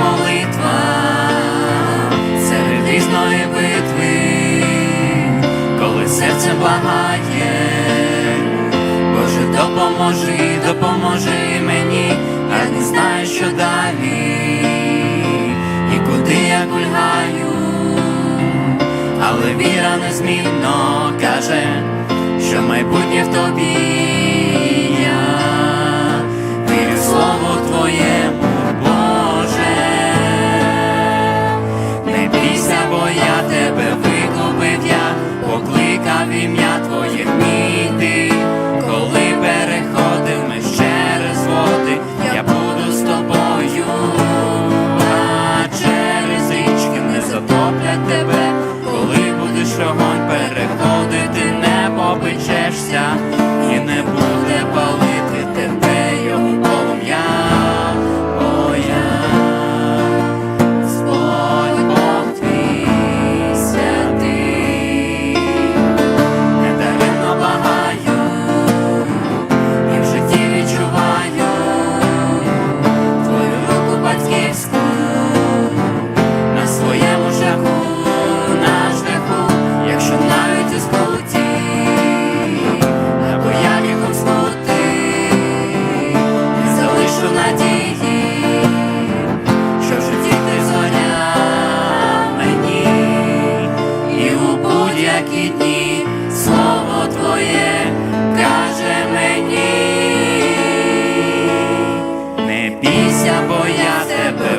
молитва серед різної битви, коли серце благає, Боже, допоможи, допоможи мені, я не знаю, що далі, і куди я кульгаю, але віра незмінно каже, що майбутнє в тобі. зупинишся і не буде палити. бо я тебе.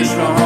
is wrong.